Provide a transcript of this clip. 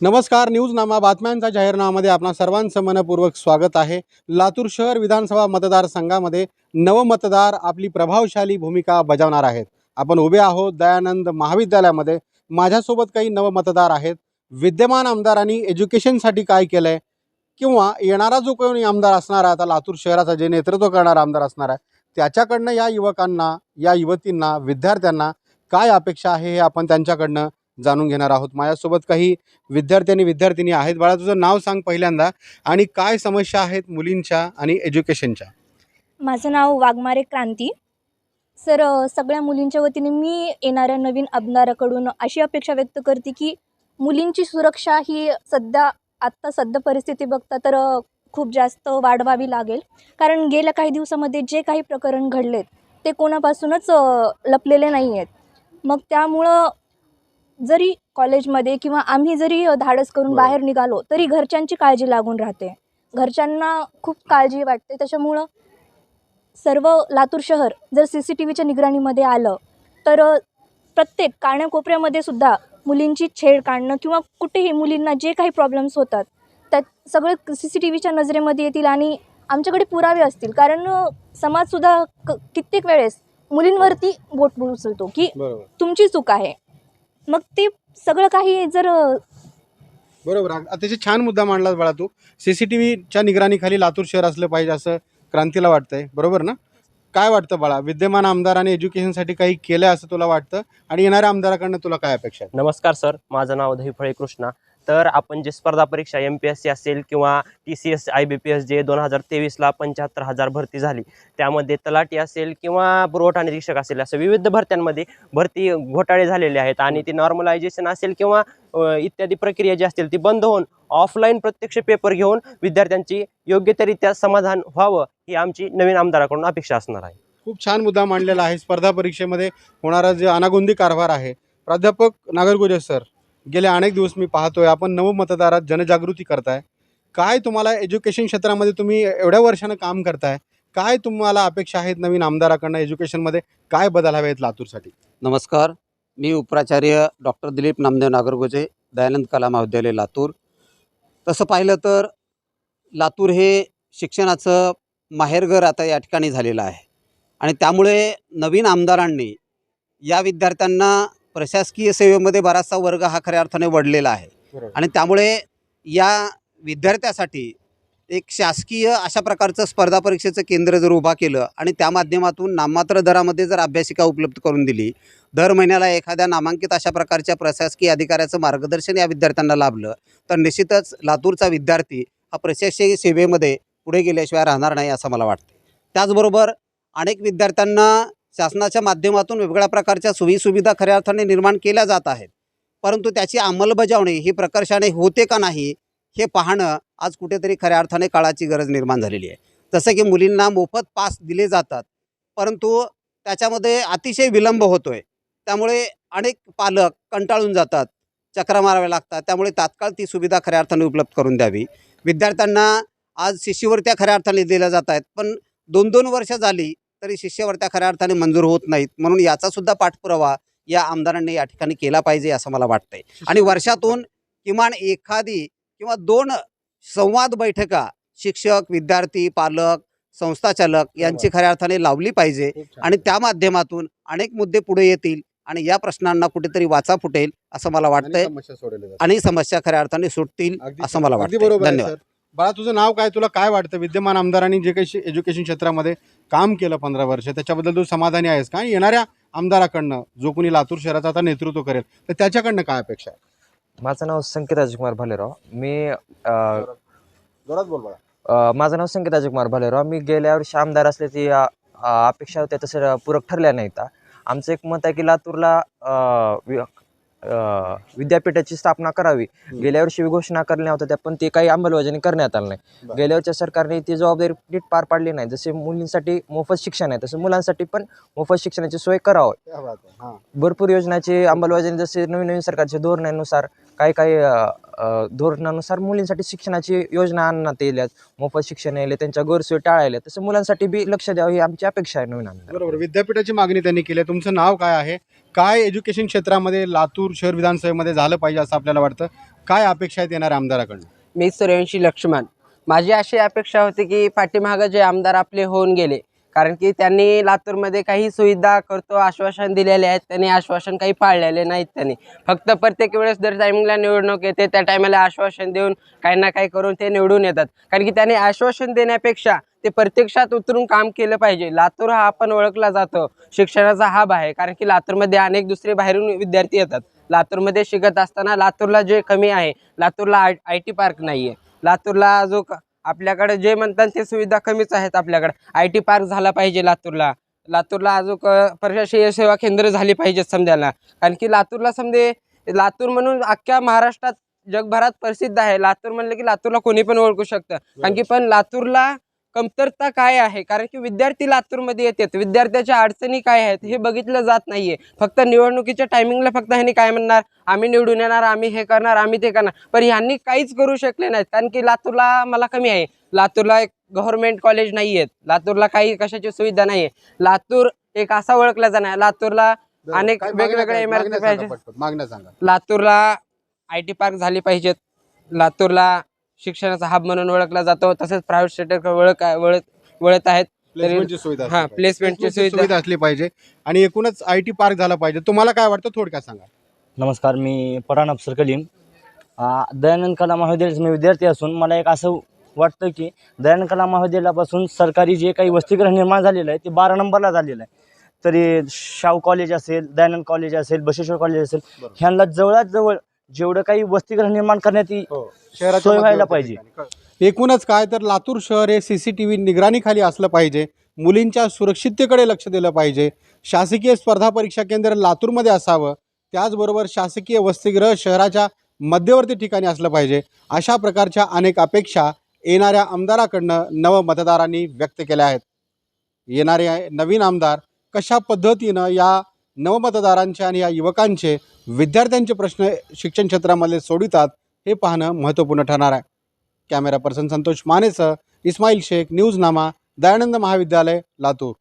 नमस्कार न्यूजनामा बातम्यांचा जाहीरनामामध्ये आपणा सर्वांचं मनपूर्वक स्वागत आहे. लातूर शहर विधानसभा मतदारसंघामध्ये नवमतदार आपली प्रभावशाली भूमिका बजावणार आहेत. आपण उभे आहोत दयानंद महाविद्यालयामध्ये. माझ्यासोबत काही नवमतदार आहेत. विद्यमान आमदारांनी एज्युकेशनसाठी काय केलं आहे किंवा येणारा जो कोणी आमदार असणार आहे आता लातूर शहराचा जे नेतृत्व करणारा आमदार असणार आहे त्याच्याकडनं या युवकांना या युवतींना विद्यार्थ्यांना काय अपेक्षा आहे हे आपण त्यांच्याकडनं जाणून घेणार आहोत. माझ्यासोबत काही विद्यार्थी आणि विद्यार्थिनी आहेत. बाळा तुझं नाव सांग पहिल्यांदा आणि काय समस्या आहेत मुलींच्या आणि एज्युकेशनच्या? माझं नाव वाघमारे क्रांती. सर सगळ्या मुलींच्या वतीने मी येणाऱ्या नवीन आमदाराकडून अशी अपेक्षा व्यक्त करते की मुलींची सुरक्षा ही सध्या आत्ता सध्या परिस्थिती बघता तर खूप जास्त वाढवावी लागेल. कारण गेल्या काही दिवसामध्ये जे काही प्रकरण घडलेत ते कोणापासूनच लपलेले नाही आहेत मग त्यामुळं जरी कॉलेजमध्ये किंवा आम्ही जरी धाडस करून. बाहेर निघालो तरी घरच्यांची काळजी लागून राहते. घरच्यांना खूप काळजी वाटते. त्याच्यामुळं सर्व लातूर शहर जर सी सी टी व्हीच्या निगराणीमध्ये आलं तर प्रत्येक काण्याकोपऱ्यामध्ये सुद्धा मुलींची छेड काढणं किंवा कुठेही मुलींना जे काही प्रॉब्लेम्स होतात त्यात सगळे सी सी टी व्हीच्या नजरेमध्ये येतील आणि आमच्याकडे पुरावे असतील. कारण समाजसुद्धा क कित्येक वेळेस मुलींवरती बोट उचलतो की तुमची चूक आहे. मग ते सगळं काही जर बरोबर. अतिशय छान मुद्दा मांडलास बाळा तू. सी सी टी व्हीच्या निगराणीखाली लातूर शहर असलं पाहिजे असं क्रांतीला वाटतंय. बरोबर ना? काय वाटतं बाळा? विद्यमान आमदाराने एज्युकेशनसाठी काही केलं असं तुला वाटतं? आणि येणाऱ्या आमदाराकडनं तुला काय अपेक्षा आहे नमस्कार सर. माझं नाव दहीफळे कृष्णा. तर आपण जे स्पर्धा परीक्षा एम पी एस सी असेल किंवा T C S I B P S J दोन हजार तेवीसला पंच्याहत्तर हजार भरती झाली त्यामध्ये तलाठी असेल किंवा पुरवठा निरीक्षक असेल असं विविध भरत्यांमध्ये भरती घोटाळे झालेले आहेत आणि ती नॉर्मलायझेशन असेल किंवा इत्यादी प्रक्रिया जी असतील ती बंद होऊन ऑफलाईन प्रत्यक्ष पेपर घेऊन विद्यार्थ्यांची योग्यतरित्या समाधान व्हावं ही आमची नवीन आमदाराकडून अपेक्षा असणार आहे. खूप छान मुद्दा मांडलेला आहे. स्पर्धा परीक्षेमध्ये होणारा जे अनागोंदी कारभार आहे प्राध्यापक नागरगोजे सर गेले अनेक दिवस मी पाहतोय आपण नवमतदारात जनजागृती करताय. काय तुम्हाला एज्युकेशन क्षेत्रामध्ये तुम्ही एवढ्या वर्षानं काम करताय? काय तुम्हाला अपेक्षा आहेत नवीन आमदाराकडनं एज्युकेशनमध्ये काय बदल हवे आहेत लातूरसाठी? नमस्कार. मी उपप्राचार्य डॉक्टर दिलीप नामदेव नागरगोजे दयानंद कला महाविद्यालय लातूर. तसं पाहिलं तर लातूर हे शिक्षणाचं माहेरघर आता या ठिकाणी झालेलं आहे. आणि त्यामुळे नवीन आमदारांनी या विद्यार्थ्यांना प्रशासकीय सेवेमध्ये बराचसा वर्ग हा खऱ्या अर्थाने वडलेला आहे. आणि त्यामुळे या विद्यार्थ्यासाठी एक शासकीय अशा प्रकारचं स्पर्धा परीक्षेचं केंद्र जर उभा केलं आणि त्या माध्यमातून नाममात्र दरामध्ये जर अभ्यासिका उपलब्ध करून दिली दर महिन्याला एखाद्या नामांकित अशा प्रकारच्या प्रशासकीय अधिकाऱ्याचं मार्गदर्शन या विद्यार्थ्यांना लाभलं तर निश्चितच लातूरचा विद्यार्थी हा प्रशासकीय सेवेमध्ये पुढे गेल्याशिवाय राहणार नाही असं मला वाटतं त्याचबरोबर अनेक विद्यार्थ्यांना शासनाच्या माध्यमातून वेगवेगळ्या प्रकारच्या सोयीसुविधा खऱ्या अर्थाने निर्माण केल्या जात आहेत. परंतु त्याची अंमलबजावणी ही प्रकर्षाने होते का नाही हे पाहणं आज कुठेतरी खऱ्या अर्थाने काळाची गरज निर्माण झालेली आहे. जसं की मुलींना मोफत पास दिले जातात परंतु त्याच्यामध्ये अतिशय विलंब होतो आहे त्यामुळे अनेक पालक कंटाळून जातात चक्रा माराव्या लागतात. त्यामुळे तात्काळ ती सुविधा खऱ्या अर्थाने उपलब्ध करून द्यावी. विद्यार्थ्यांना आज शिष्यवृत्त्या खऱ्या अर्थाने दिल्या जात आहेत पण दोन दोन वर्ष झाली तरी शिष्यवृत्त्या खऱ्या अर्थाने मंजूर होत नाहीत. म्हणून याचासुद्धा पाठपुरावा या आमदारांनी या ठिकाणी केला पाहिजे असं मला वाटतंय. आणि वर्षातून किमान एखादी किंवा दोन संवाद बैठका शिक्षक विद्यार्थी पालक संस्थाचालक यांची खऱ्या अर्थाने लावली पाहिजे आणि त्या माध्यमातून अनेक मुद्दे पुढे येतील आणि या प्रश्नांना कुठेतरी वाचा फुटेल असं मला वाटतंय. आणि समस्या खऱ्या अर्थाने सुटतील असं मला वाटतं धन्यवाद. बाळा तुझं नाव काय? तुला काय वाटतं? विद्यमान आमदारांनी जे काही एज्युकेशन क्षेत्रामध्ये काम केलं पंधरा वर्ष त्याच्याबद्दल तू समाधानी आहेस का? आणि येणाऱ्या आमदाराकडनं जो कोणी लातूर शहराचा आता नेतृत्व करेल तर त्याच्याकडनं काय अपेक्षा आहे? माझं नाव संकेत राजकुमार भालेराव. मी जोरात बोल बाळा. अ, माझं नाव संकेत राजकुमार भालेराव. मी गेल्या वर्षी आमदार असल्याची अपेक्षा होत्या तसं पूरक ठरल्या नाहीत. आमचं एक मत आहे की लातूरला विद्यापीठाची स्थापना करावी गेल्या वर्षी घोषणा करण्या होत्या त्या पण ते काही अंमलबजावणी करण्यात आलं नाही. गेल्या वर्षी सरकारने ती जबाबदारी नीट पार पाडली नाही जसे मुलींसाठी मोफत शिक्षण आहे तसं मुलांसाठी पण मोफत शिक्षणाची सोय करावं. हां. भरपूर योजनाची अंमलबजावणी जसे नवीन नवीन सरकारच्या धोरणानुसार काही काही धोरणानुसार मुलींसाठी शिक्षणाची योजना आणण्यात येईल मोफत शिक्षण यायले त्यांच्या गैरसोयी टाळायला. तसं मुलांसाठी बी लक्ष द्यावं ही आमची अपेक्षा आहे नवीन आमदार बरोबर. विद्यापीठाची मागणी त्यांनी केली आहे. तुमचं नाव काय आहे? काय एज्युकेशन क्षेत्रामध्ये लातूर शहर विधानसभेमध्ये झालं पाहिजे असं आपल्याला वाटतं? काय अपेक्षा आहेत येणाऱ्या आमदाराकडनं? मी सूर्यवंशी लक्ष्मण. माझी अशी अपेक्षा होती की पाठीमागं जे आमदार आपले होऊन गेले कारण की त्यांनी लातूरमध्ये काही सुविधा करतो आश्वासन दिलेले आहेत. त्यांनी आश्वासन काही पाळलेले नाहीत त्यांनी. फक्त प्रत्येक वेळेस जर टायमिंगला निवडणूक येते त्या टायमाला आश्वासन देऊन काही ना काही करून ते निवडून येतात. कारण की त्यांनी आश्वासन देण्यापेक्षा ते प्रत्यक्षात उतरून काम केलं पाहिजे. लातूर हा आपण ओळखला जातो. शिक्षणाचा हब आहे. कारण की लातूरमध्ये अनेक दुसरे बाहेरून विद्यार्थी येतात. लातूरमध्ये शिकत असताना लातूरला जे कमी आहे लातूरला आय आय टी पार्क नाही आहे लातूरला जो क- आपल्याकडे जे म्हणतात ते सुविधा कमीच आहेत आपल्याकडे. आय टी पार्क झाला पाहिजे लातूरला. लातूरला अजून प्रशासकीय सेवा केंद्र झाली पाहिजेत समजायला. कारण की लातूरला समजे लातूर म्हणून अख्ख्या महाराष्ट्रात जगभरात प्रसिद्ध आहे. लातूर म्हणलं की लातूरला कोणी पण ओळखू शकतं. कारण की पण लातूरला कमतरता काय आहे? कारण की विद्यार्थी लातूरमध्ये येतात. विद्यार्थ्याच्या अडचणी काय आहेत हे बघितलं जात नाहीये. फक्त निवडणुकीच्या टायमिंगला फक्त ह्यांनी काय म्हणणार? आम्ही निवडून येणार आम्ही हे करणार आम्ही ते करणार. पण ह्यांनी काहीच करू शकले नाहीत. कारण की लातूरला मला कमी आहे. लातूरला एक गव्हर्नमेंट कॉलेज नाही आहेत लातूरला काही कशाची सुविधा नाही आहे लातूर एक असा ओळखला जाणार. लातूरला अनेक वेगवेगळ्या? इमारती पाहिजे. पटपट, मागण्या सांगा. लातूरला आय टी पार्क झाले पाहिजेत. लातूरला शिक्षणाचा हब म्हणून ओळखला जातो. तसेच प्रायव्हेट सेक्टर वळत वळत वळत आहेत. प्लेसमेंटची सुविधा असली हा पाहिजे. प्लेसमेंटची सुविधा. असली पाहिजे. आणि एकूणच आय टी पार्क झाला पाहिजे. तुम्हाला काय वाटतं? थोडक्यात सांगा. नमस्कार मी पठाण अफसर कलीम. आ, दयानंद कला महाविद्यालयाचा मी विद्यार्थी असून मला एक असं वाटतं की दयानंद कला महाविद्यालयापासून सरकारी जे काही वसतिगृह निर्माण झालेलं आहे ते बारा नंबरला झालेलं आहे. तरी शाहू कॉलेज असेल दयानंद कॉलेज असेल बसवेश्वर कॉलेज असेल. ह्यांना जवळात जवळ जेवढं काही वसतिगृह निर्माण करण्यात येईल शहराच्या सोय व्हायला पाहिजे. एकूणच काय तर लातूर शहर हे सी सी टी व्ही निगराणीखाली असलं पाहिजे. मुलींच्या सुरक्षिततेकडे लक्ष दिलं पाहिजे. शासकीय स्पर्धा परीक्षा केंद्र लातूरमध्ये असावं. त्याचबरोबर शासकीय वसतिगृह शहराच्या मध्यवर्ती ठिकाणी असलं पाहिजे. अशा प्रकारच्या अनेक अपेक्षा येणाऱ्या आमदाराकडनं नव मतदारांनी व्यक्त केल्या आहेत. येणारे नवीन आमदार कशा पद्धतीनं या नवमतदारांचे आणि या युवकांचे विद्यार्थ्यांचे प्रश्न शिक्षण क्षेत्रामध्ये सोडवितात हे पाहणं महत्त्वपूर्ण ठरणार आहे. कॅमेरा पर्सन संतोष मानेसह इस्माईल शेख न्यूजनामा दयानंद महाविद्यालय लातूर.